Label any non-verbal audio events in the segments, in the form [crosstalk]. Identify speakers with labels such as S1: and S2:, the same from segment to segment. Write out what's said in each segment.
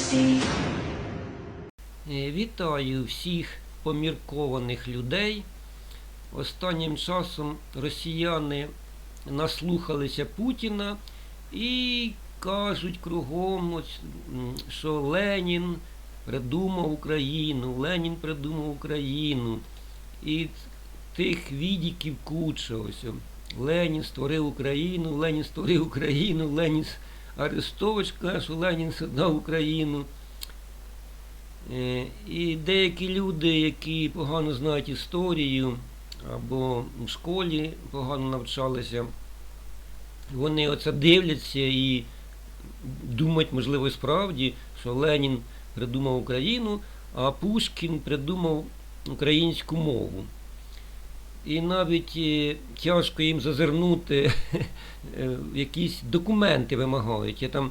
S1: Е, Вітаю всіх поміркованих людей. Останнім часом росіяни наслухалися Путіна і кажуть кругом, що Ленін придумав Україну, Ленін придумав Україну. І тих відіків куча ось. Ленін створив Україну, Ленін створив Україну, Ленін Арестович каже, що Ленін создав Україну. Е, І деякі люди, які погано знають історію або в школі погано навчалися, вони оце дивляться і думають, можливо, справді, що Ленін придумав Україну, а Пушкін придумав українську мову. І навіть е, тяжко їм зазирнути, [laughs] е, якісь документи вимагають. Я там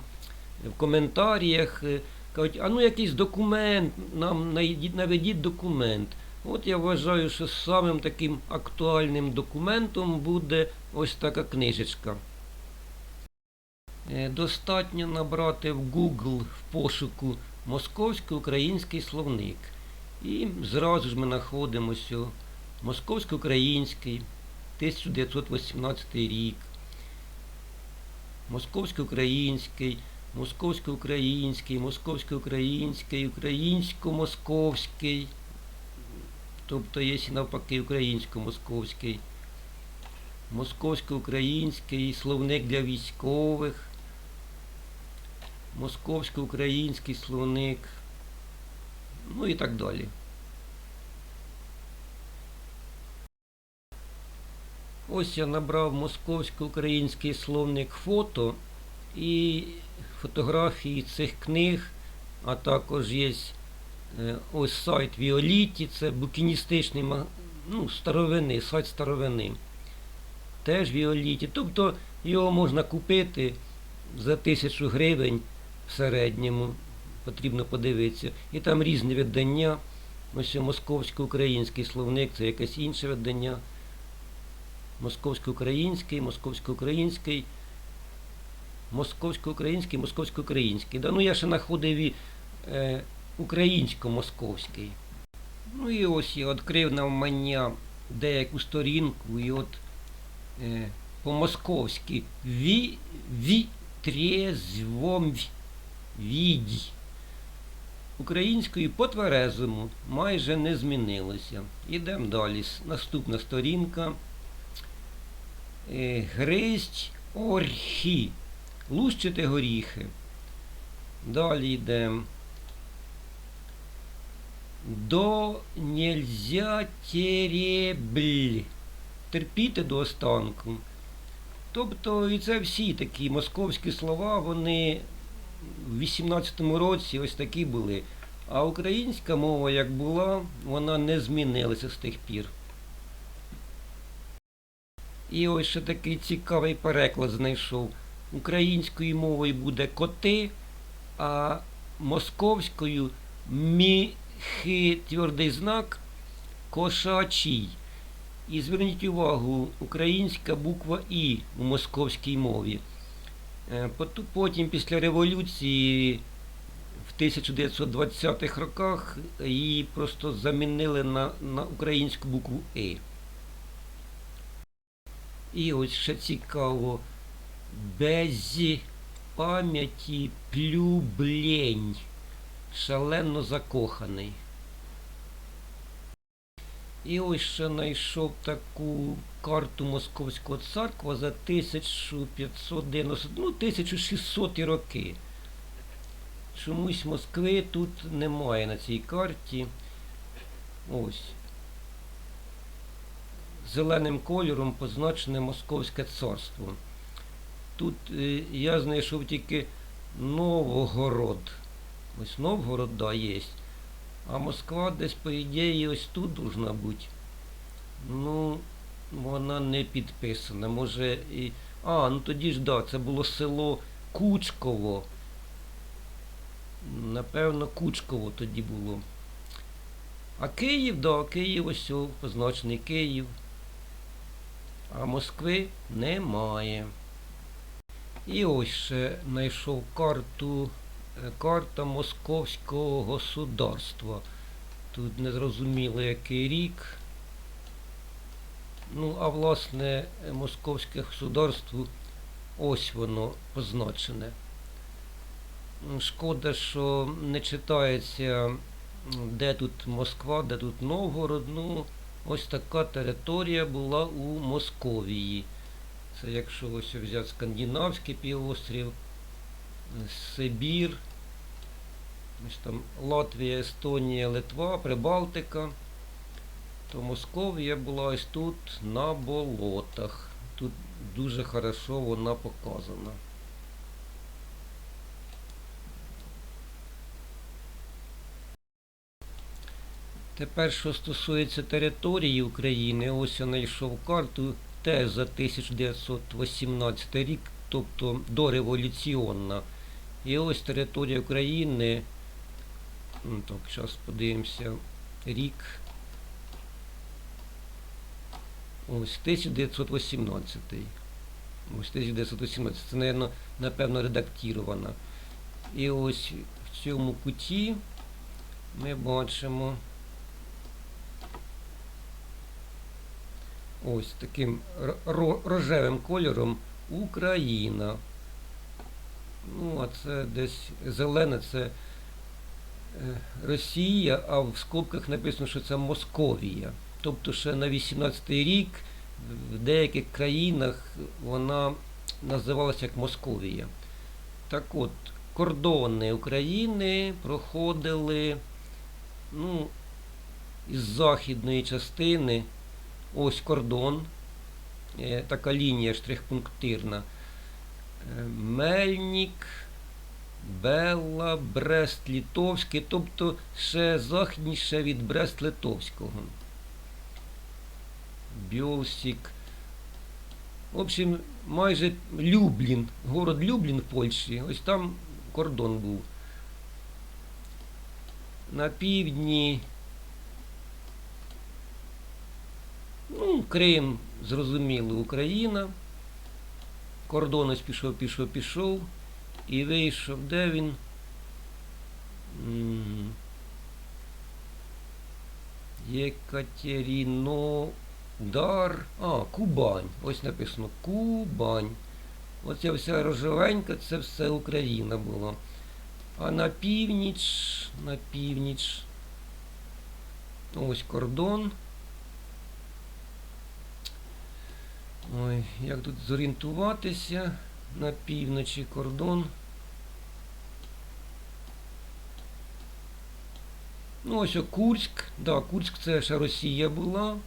S1: в коментарях е, кажуть, а ну якийсь документ, нам наведіть документ. От я вважаю, що самим таким актуальним документом буде ось така книжечка. Достатньо набрати в Google в пошуку московсько-український словник. І зразу ж ми знаходимося московсько-український 1918 рік. Московсько-український, московсько-український, московсько-український, українсько-московський. Тобто є і навпаки українсько-московський. Московсько-український словник для військових. Московсько-український словник. Ну і так далі. Ось я набрав московсько-український словник фото і фотографії цих книг, а також є е, ось сайт Віоліті, це букіністичний ну, старовини, сайт старовини. Теж Віоліті. Тобто його можна купити за тисячу гривень в середньому, потрібно подивитися. І там різні видання. Ось московсько-український словник, це якесь інше видання московсько-український, московсько-український, московсько-український, московсько-український. Да, ну я ще знаходив і е, українсько-московський. Ну і ось я відкрив навмання деяку сторінку, і от е, по-московськи ві, ві, трезвом віді. Українською по тверезому майже не змінилося. Ідемо далі. Наступна сторінка. Е, Гристь орхи. Лущити горіхи. Далі йдемо. До нельзя теребль. Терпіти до останку. Тобто і це всі такі московські слова, вони в 18-му році ось такі були. А українська мова, як була, вона не змінилася з тих пір. І ось ще такий цікавий переклад знайшов. Українською мовою буде коти, а московською міхи твердий знак кошачий. І зверніть увагу, українська буква І у московській мові. Е, Потім після революції в 1920-х роках її просто замінили на, на українську букву І. І ось ще цікаво, без пам'яті плюблень, шалено закоханий. І ось ще знайшов таку карту Московського царква за 1590, ну, 1600 роки. Чомусь Москви тут немає на цій карті. Ось зеленим кольором позначене Московське царство. Тут е, я знайшов тільки Новгород. Ось Новгород, да, є. А Москва десь, по ідеї, ось тут должна бути. Ну, вона не підписана. Може і. А, ну тоді ж да, це було село Кучково. Напевно, Кучково тоді було. А Київ, да, Київ ось позначений Київ. А Москви немає. І ось знайшов карту е, карта Московського государства. Тут не зрозуміло який рік. Ну, а власне, Московське государство, ось воно позначене. Шкода, що не читається, де тут Москва, де тут Новгород. Ну, ось така територія була у Московії. Це якщо ось взяти Скандинавський півострів, Сибір, ось там Латвія, Естонія, Литва, Прибалтика, то Московія була ось тут на болотах. Тут дуже хорошо вона показана. Тепер, що стосується території України, ось я знайшов карту теж за 1918 рік, тобто дореволюційна. І ось територія України. Ну, так, зараз подивимося. Рік. Ось 1918. Ось 1918. Це, напевно, напевно редактірована. І ось в цьому куті ми бачимо. Ось таким ро- ро- рожевим кольором Україна. Ну, а це десь зелене це е, Росія, а в скобках написано, що це Московія. Тобто ще на 18-й рік в деяких країнах вона називалася як Московія. Так от, кордони України проходили ну, із західної частини. Ось кордон, е, така лінія штрихпунктирна. Е, Мельник, Белла, Брест Літовський, тобто ще західніше від Брест Литовського. Бьолсік. В общем, майже Люблін, город Люблін в Польщі, ось там кордон був. На півдні Ну, Крим, зрозуміло, Україна. Кордон ось пішов, пішов, пішов. І вийшов, де він? Єкатерінодар. А, Кубань. Ось написано Кубань. Оця вся рожевенька, це все Україна була. А на північ, на північ. Ось кордон. Ой, як тут зорієнтуватися на півночі кордон. Ну, ось о Курськ. Да, Курськ це ще Росія була.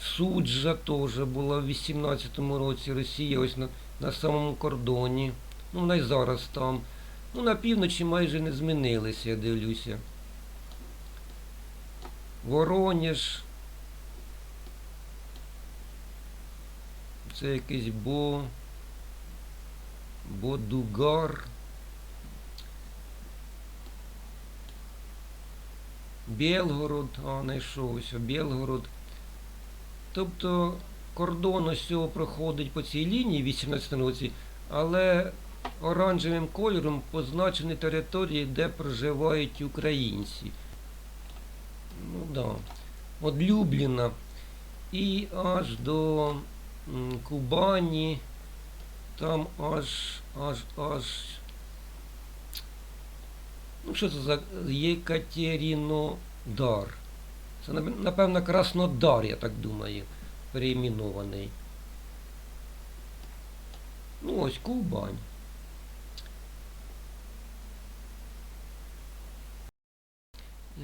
S1: Суджа теж була в 18-му році. Росія ось на, на самому кордоні. Ну, вона й зараз там. Ну, на півночі майже не змінилися, я дивлюся. Воронеж. Це якийсь бо. Бодугар. Білгород, а знайшов ось Білгород. Тобто кордон ось цього проходить по цій лінії в 18 році, але оранжевим кольором позначені території, де проживають українці. Ну да. От Любліна і аж до Кубані, там аж, аж, аж. Ну, що це за Єкатерінодар? Це, напевно, Краснодар, я так думаю, переіменований. Ну, ось Кубань.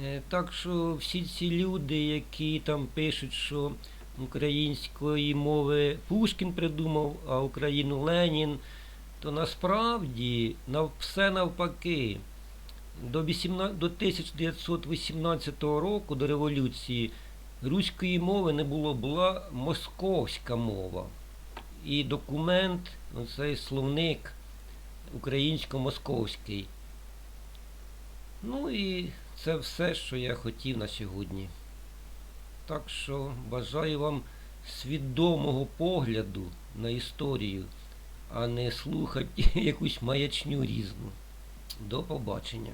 S1: Е, Так що всі ці люди, які там пишуть, що української мови Пушкін придумав, а Україну Ленін, то насправді все навпаки. До, 18, до 1918 року, до революції, руської мови не було, була московська мова. І документ, цей словник українсько-московський. Ну і це все, що я хотів на сьогодні. Так що бажаю вам свідомого погляду на історію, а не слухати [laughs] якусь маячню різну. До побачення.